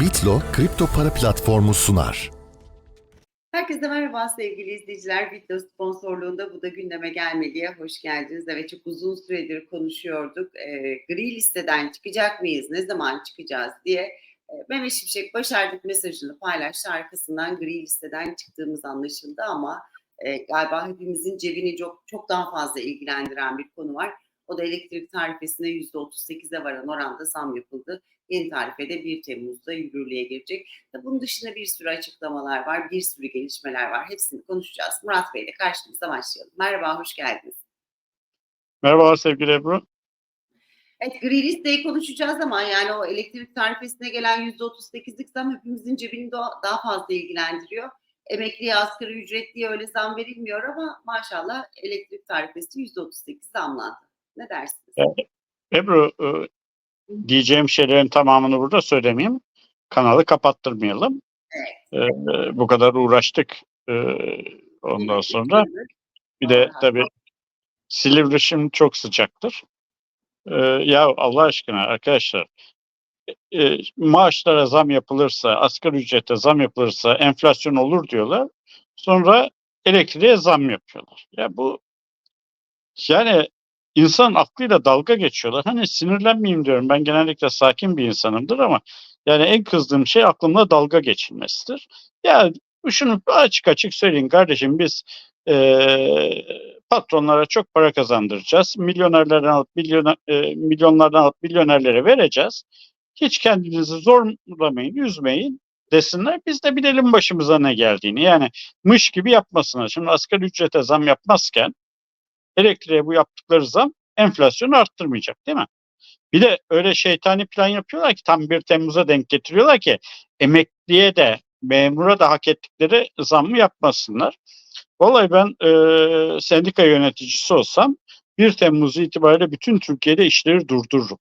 Bitlo kripto para platformu sunar. Herkese merhaba sevgili izleyiciler. Bitlo sponsorluğunda bu da gündeme gelmeliye hoş geldiniz. Evet çok uzun süredir konuşuyorduk. E, gri listeden çıkacak mıyız, ne zaman çıkacağız diye. E, Mehmet Şimşek başardık mesajını paylaştı. Arkasından gri listeden çıktığımız anlaşıldı ama e, galiba hepimizin cebini çok, çok daha fazla ilgilendiren bir konu var. O da elektrik tarifesine %38'e varan oranda zam yapıldı. Yeni tarifede 1 Temmuz'da yürürlüğe girecek. Bunun dışında bir sürü açıklamalar var, bir sürü gelişmeler var. Hepsini konuşacağız. Murat Bey ile karşınızda başlayalım. Merhaba, hoş geldiniz. Merhabalar sevgili Ebru. Evet, gri listeyi konuşacağız ama yani o elektrik tarifesine gelen %38'lik zam hepimizin cebini daha daha fazla ilgilendiriyor. Emekliye, asgari ücretliye öyle zam verilmiyor ama maşallah elektrik tarifesi %38 zamlandı. Ne dersiniz? Evet. Ebru e, diyeceğim şeylerin tamamını burada söylemeyeyim. Kanalı kapattırmayalım. E, bu kadar uğraştık e, ondan sonra. Bir de tabii Silivri şimdi çok sıcaktır. E, ya Allah aşkına arkadaşlar e, maaşlara zam yapılırsa, asgari ücrete zam yapılırsa enflasyon olur diyorlar. Sonra elektriğe zam yapıyorlar. Ya bu yani insan aklıyla dalga geçiyorlar. Hani sinirlenmeyeyim diyorum. Ben genellikle sakin bir insanımdır ama yani en kızdığım şey aklımla dalga geçilmesidir. Ya şunu açık açık söyleyin kardeşim biz eee, patronlara çok para kazandıracağız. Milyonerlerden alıp milyoner, eee, milyonlardan alıp milyonerlere vereceğiz. Hiç kendinizi zorlamayın, üzmeyin desinler. Biz de bilelim başımıza ne geldiğini. Yani mış gibi yapmasınlar. Şimdi asgari ücrete zam yapmazken elektriğe bu yaptıkları zam enflasyonu arttırmayacak değil mi? Bir de öyle şeytani plan yapıyorlar ki tam 1 Temmuz'a denk getiriyorlar ki emekliye de memura da hak ettikleri zammı yapmasınlar. Vallahi ben e, sendika yöneticisi olsam 1 Temmuz itibariyle bütün Türkiye'de işleri durdururum.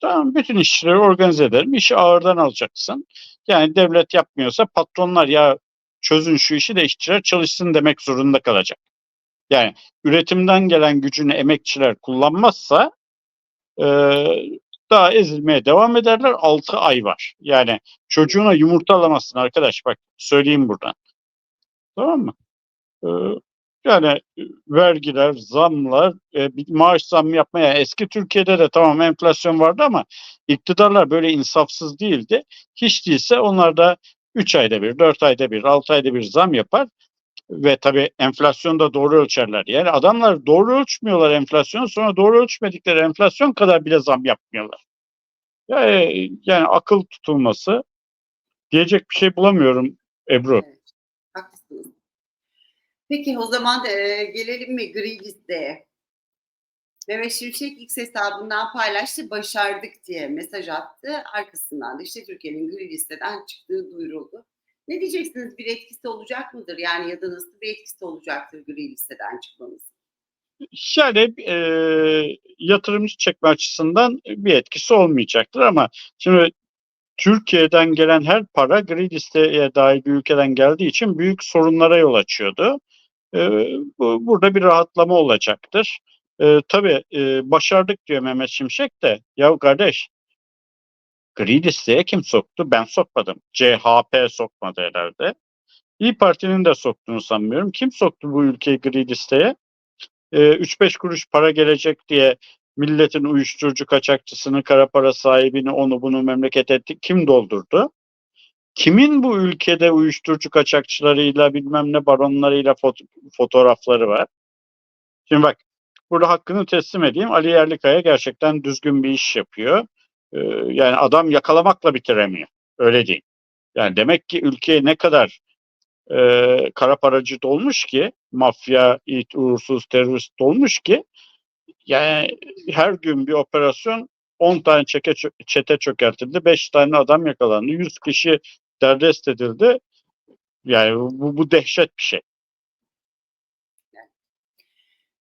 Tamam bütün işleri organize ederim. İşi ağırdan alacaksın. Yani devlet yapmıyorsa patronlar ya çözün şu işi de işçiler çalışsın demek zorunda kalacak. Yani üretimden gelen gücünü emekçiler kullanmazsa e, daha ezilmeye devam ederler. 6 ay var. Yani çocuğuna yumurta alamazsın arkadaş bak söyleyeyim buradan. Tamam mı? E, yani vergiler, zamlar, e, bir maaş zammı yapmaya eski Türkiye'de de tamam enflasyon vardı ama iktidarlar böyle insafsız değildi. Hiç değilse onlar da 3 ayda bir, 4 ayda bir, 6 ayda bir zam yapar ve tabii enflasyonu da doğru ölçerler. Yani adamlar doğru ölçmüyorlar enflasyonu sonra doğru ölçmedikleri enflasyon kadar bile zam yapmıyorlar. Yani, yani akıl tutulması diyecek bir şey bulamıyorum Ebru. Evet. Peki o zaman e, gelelim mi gri listeye? Mehmet Şimşek X hesabından paylaştı, başardık diye mesaj attı. Arkasından da işte Türkiye'nin gri listeden çıktığı duyuruldu. Ne diyeceksiniz? Bir etkisi olacak mıdır? Yani ya da nasıl bir etkisi olacaktır gri listeden çıkmamız? Yani e, yatırımcı çekme açısından bir etkisi olmayacaktır ama şimdi Türkiye'den gelen her para gri listeye dahil bir ülkeden geldiği için büyük sorunlara yol açıyordu. E, bu, burada bir rahatlama olacaktır. E, tabii e, başardık diyor Mehmet Şimşek de. Ya kardeş gri kim soktu? Ben sokmadım. CHP sokmadı herhalde. İyi Parti'nin de soktuğunu sanmıyorum. Kim soktu bu ülkeyi gri listeye? Ee, 3-5 kuruş para gelecek diye milletin uyuşturucu kaçakçısını, kara para sahibini, onu bunu memleket etti. Kim doldurdu? Kimin bu ülkede uyuşturucu kaçakçılarıyla bilmem ne baronlarıyla foto- fotoğrafları var? Şimdi bak burada hakkını teslim edeyim. Ali Yerlikaya gerçekten düzgün bir iş yapıyor. Ee, yani adam yakalamakla bitiremiyor. Öyle değil. Yani demek ki ülkeye ne kadar e, kara paracı dolmuş ki, mafya, it, uğursuz terörist dolmuş ki, yani her gün bir operasyon 10 tane çeke, çete çökertildi, 5 tane adam yakalandı, 100 kişi derdest edildi. Yani bu, bu dehşet bir şey.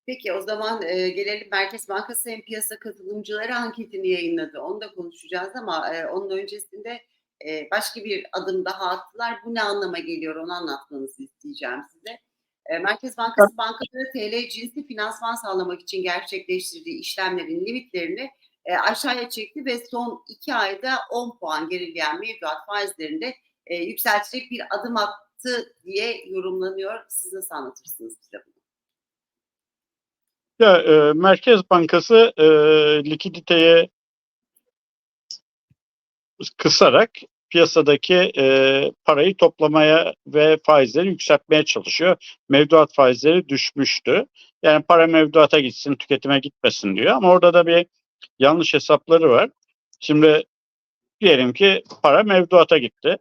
Peki o zaman e, gelelim Merkez Bankası hem piyasa katılımcıları anketini yayınladı. Onu da konuşacağız ama e, onun öncesinde e, başka bir adım daha attılar. Bu ne anlama geliyor onu anlatmanızı isteyeceğim size. E, Merkez Bankası bankalara TL cinsi finansman sağlamak için gerçekleştirdiği işlemlerin limitlerini e, aşağıya çekti ve son iki ayda 10 puan gerileyen mevduat faizlerinde e, yükseltecek bir adım attı diye yorumlanıyor. Siz nasıl anlatırsınız bize bunu? Ya, e, Merkez Bankası e, likiditeye kısarak piyasadaki e, parayı toplamaya ve faizleri yükseltmeye çalışıyor. Mevduat faizleri düşmüştü. Yani para mevduata gitsin, tüketime gitmesin diyor. Ama orada da bir yanlış hesapları var. Şimdi diyelim ki para mevduata gitti.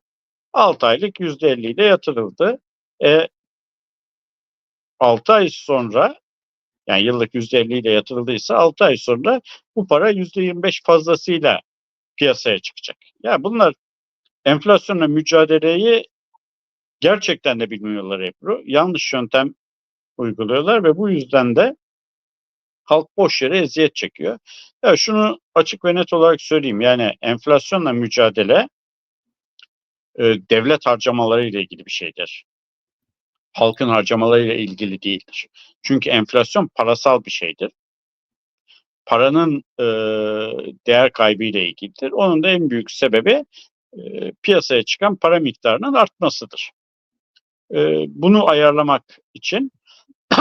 6 aylık %50 ile yatırıldı. E, 6 ay sonra yani yıllık %50 ile yatırıldıysa 6 ay sonra bu para %25 fazlasıyla piyasaya çıkacak. Ya bunlar enflasyonla mücadeleyi gerçekten de bilmiyorlar Ebru. Yanlış yöntem uyguluyorlar ve bu yüzden de halk boş yere eziyet çekiyor. Ya şunu açık ve net olarak söyleyeyim. Yani enflasyonla mücadele devlet harcamaları ile ilgili bir şeydir. Halkın harcamalarıyla ilgili değildir. Çünkü enflasyon parasal bir şeydir. Paranın e, değer kaybı ile ilgilidir. Onun da en büyük sebebi e, piyasaya çıkan para miktarının artmasıdır. E, bunu ayarlamak için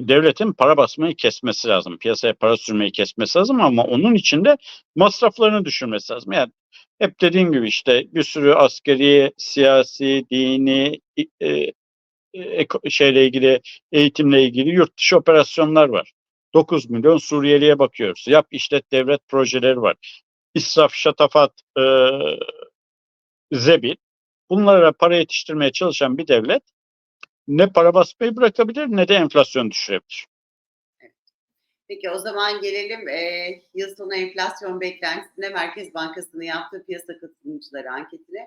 devletin para basmayı kesmesi lazım. Piyasaya para sürmeyi kesmesi lazım ama onun için de masraflarını düşürmesi lazım. Yani hep dediğim gibi işte bir sürü askeri, siyasi, dini, e, şeyle ilgili, eğitimle ilgili yurt dışı operasyonlar var. 9 milyon Suriyeli'ye bakıyoruz. Yap işlet devlet projeleri var. İsraf, şatafat, e, zebil. Bunlara para yetiştirmeye çalışan bir devlet ne para basmayı bırakabilir ne de enflasyon düşürebilir. Peki o zaman gelelim e, yıl sonu enflasyon beklentisine Merkez Bankası'nın yaptığı piyasa katılımcıları anketine.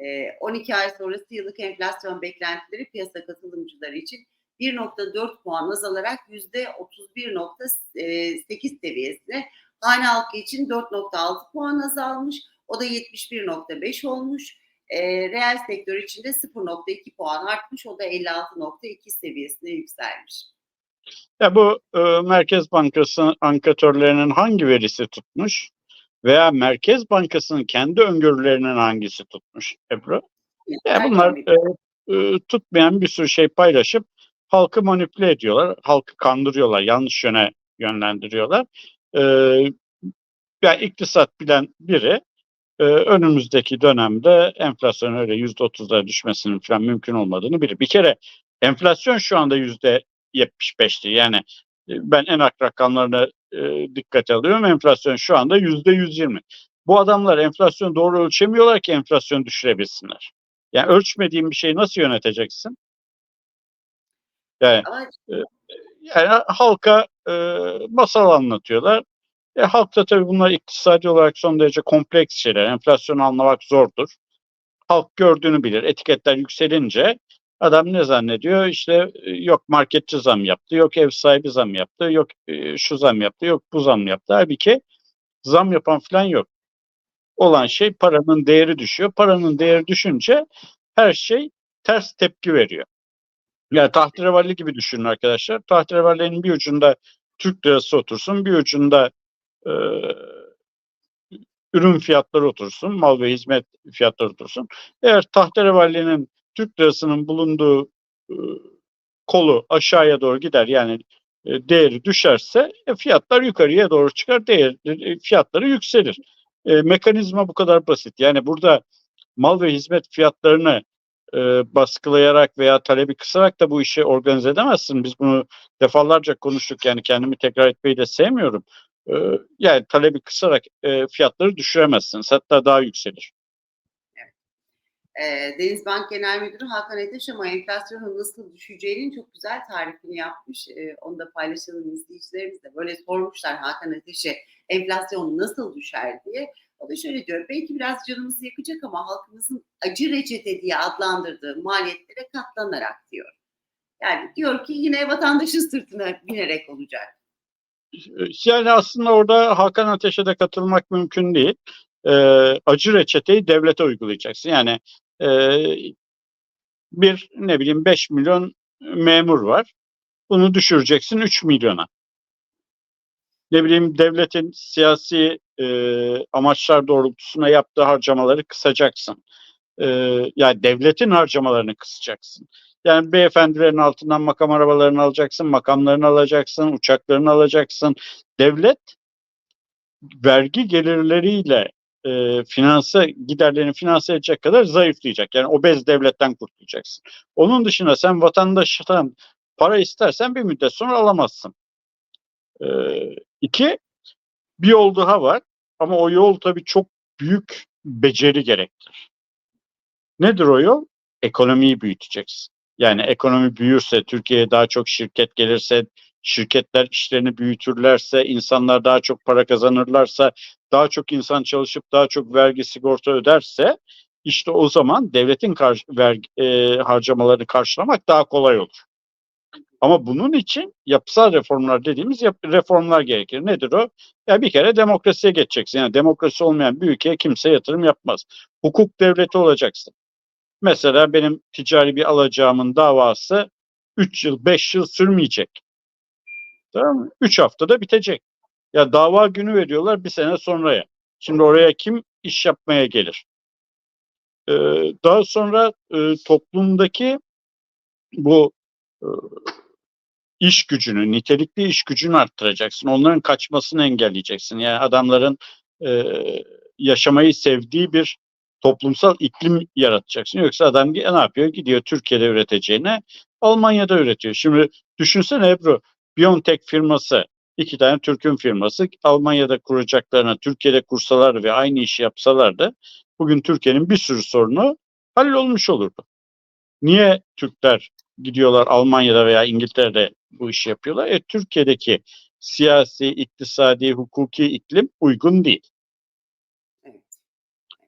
E, 12 ay sonrası yıllık enflasyon beklentileri piyasa katılımcıları için 1.4 puan azalarak %31.8 seviyesine. Hane halkı için 4.6 puan azalmış. O da 71.5 olmuş. E, reel sektör için de 0.2 puan artmış. O da 56.2 seviyesine yükselmiş. Ya bu e, Merkez Bankası anketörlerinin hangi verisi tutmuş veya Merkez Bankası'nın kendi öngörülerinin hangisi tutmuş Ebru? Ya bunlar e, e, tutmayan bir sürü şey paylaşıp halkı manipüle ediyorlar, halkı kandırıyorlar, yanlış yöne yönlendiriyorlar. E, ya iktisat bilen biri e, önümüzdeki dönemde enflasyon öyle yüzde otuzlara düşmesinin falan mümkün olmadığını bilir. Bir kere enflasyon şu anda yüzde 75'ti. Yani e, ben en ak rakamlarına e, dikkate alıyorum. Enflasyon şu anda yüzde 120. Bu adamlar enflasyonu doğru ölçemiyorlar ki enflasyonu düşürebilsinler. Yani ölçmediğin bir şeyi nasıl yöneteceksin? Yani, e, yani halka e, masal anlatıyorlar. E, halk da tabii bunlar iktisadi olarak son derece kompleks şeyler. Enflasyonu anlamak zordur. Halk gördüğünü bilir. Etiketler yükselince Adam ne zannediyor? İşte yok marketçi zam yaptı, yok ev sahibi zam yaptı, yok şu zam yaptı, yok bu zam yaptı. Halbuki zam yapan falan yok. Olan şey paranın değeri düşüyor. Paranın değeri düşünce her şey ters tepki veriyor. Yani tahterevalli gibi düşünün arkadaşlar. Tahterevallinin bir ucunda Türk lirası otursun, bir ucunda e, ürün fiyatları otursun, mal ve hizmet fiyatları otursun. Eğer tahterevallinin Türk lirasının bulunduğu e, kolu aşağıya doğru gider yani e, değeri düşerse e, fiyatlar yukarıya doğru çıkar, değer fiyatları yükselir. Mekanizma bu kadar basit. Yani burada mal ve hizmet fiyatlarını baskılayarak veya talebi kısarak da bu işi organize edemezsin. Biz bunu defalarca konuştuk yani kendimi tekrar etmeyi de sevmiyorum. Yani talebi kısarak e, fiyatları düşüremezsiniz. Hatta daha yükselir. E, Denizbank Genel Müdürü Hakan Ateş ama enflasyonun nasıl düşeceğinin çok güzel tarifini yapmış. E, onu da paylaşalım izleyicilerimizle. Böyle sormuşlar Hakan Ateş'e enflasyon nasıl düşer diye. O da şöyle diyor, belki biraz canımızı yakacak ama halkımızın acı reçete diye adlandırdığı maliyetlere katlanarak diyor. Yani diyor ki yine vatandaşın sırtına binerek olacak. Yani aslında orada Hakan Ateş'e de katılmak mümkün değil. Ee, acı reçeteyi devlete uygulayacaksın. Yani bir ne bileyim 5 milyon memur var. Bunu düşüreceksin 3 milyona. ne bileyim devletin siyasi e, amaçlar doğrultusuna yaptığı harcamaları kısacaksın. E, yani devletin harcamalarını kısacaksın. Yani beyefendilerin altından makam arabalarını alacaksın, makamlarını alacaksın, uçaklarını alacaksın. Devlet vergi gelirleriyle e, finanse giderlerini finanse edecek kadar zayıflayacak. Yani obez devletten kurtulacaksın. Onun dışında sen vatandaştan para istersen bir müddet sonra alamazsın. E, iki, bir yol daha var ama o yol tabii çok büyük beceri gerektirir. Nedir o yol? Ekonomiyi büyüteceksin. Yani ekonomi büyürse, Türkiye'ye daha çok şirket gelirse, şirketler işlerini büyütürlerse, insanlar daha çok para kazanırlarsa, daha çok insan çalışıp daha çok vergi sigorta öderse, işte o zaman devletin karşı, vergi, e, harcamalarını karşılamak daha kolay olur. Ama bunun için yapısal reformlar dediğimiz yap- reformlar gerekir. Nedir o? Ya bir kere demokrasiye geçeceksin. Yani demokrasi olmayan bir ülkeye kimse yatırım yapmaz. Hukuk devleti olacaksın. Mesela benim ticari bir alacağımın davası 3 yıl, 5 yıl sürmeyecek. Tamam mı? 3 haftada bitecek. Ya dava günü veriyorlar bir sene sonraya. Şimdi oraya kim iş yapmaya gelir? Ee, daha sonra e, toplumdaki bu e, iş gücünü, nitelikli iş gücünü arttıracaksın. Onların kaçmasını engelleyeceksin. Yani adamların e, yaşamayı sevdiği bir toplumsal iklim yaratacaksın. Yoksa adam ne yapıyor? Gidiyor Türkiye'de üreteceğine Almanya'da üretiyor. Şimdi düşünsene Ebru, Biontech firması, iki tane Türk'ün firması Almanya'da kuracaklarına Türkiye'de kursalar ve aynı işi yapsalardı bugün Türkiye'nin bir sürü sorunu hallolmuş olurdu. Niye Türkler gidiyorlar Almanya'da veya İngiltere'de bu işi yapıyorlar? E, Türkiye'deki siyasi, iktisadi, hukuki iklim uygun değil.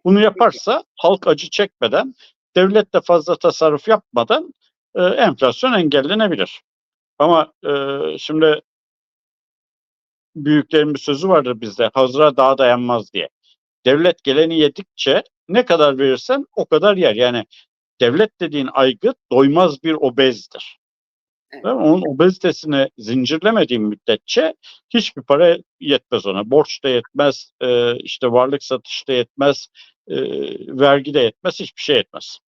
Bunu yaparsa halk acı çekmeden, devlet de fazla tasarruf yapmadan e, enflasyon engellenebilir. Ama e, şimdi büyüklerin bir sözü vardır bizde, hazıra daha dayanmaz diye. Devlet geleni yedikçe ne kadar verirsen o kadar yer. Yani devlet dediğin aygıt doymaz bir obezdir. Evet. Onun obezitesini zincirlemediğin müddetçe hiçbir para yetmez ona. Borç da yetmez, e, işte varlık satış da yetmez, e, vergi de yetmez, hiçbir şey yetmez.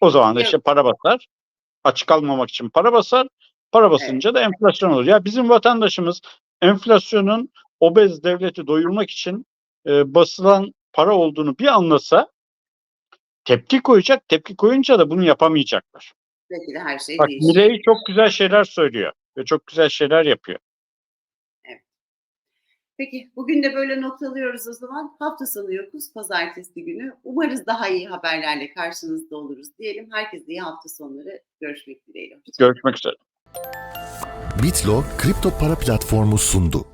O zaman da işte para basar. Aç kalmamak için para basar. Para basınca da enflasyon olur. Ya bizim vatandaşımız enflasyonun obez devleti doyurmak için e, basılan para olduğunu bir anlasa tepki koyacak. Tepki koyunca da bunu yapamayacaklar. Belki de her şey Bak değişir. Milei çok güzel şeyler söylüyor ve çok güzel şeyler yapıyor. Peki bugün de böyle noktalıyoruz o zaman. Hafta sonu yokuz, pazartesi günü. Umarız daha iyi haberlerle karşınızda oluruz diyelim. Herkese iyi hafta sonları. Görüşmek dileğiyle. Görüşmek üzere. Bitlo kripto para platformu sundu.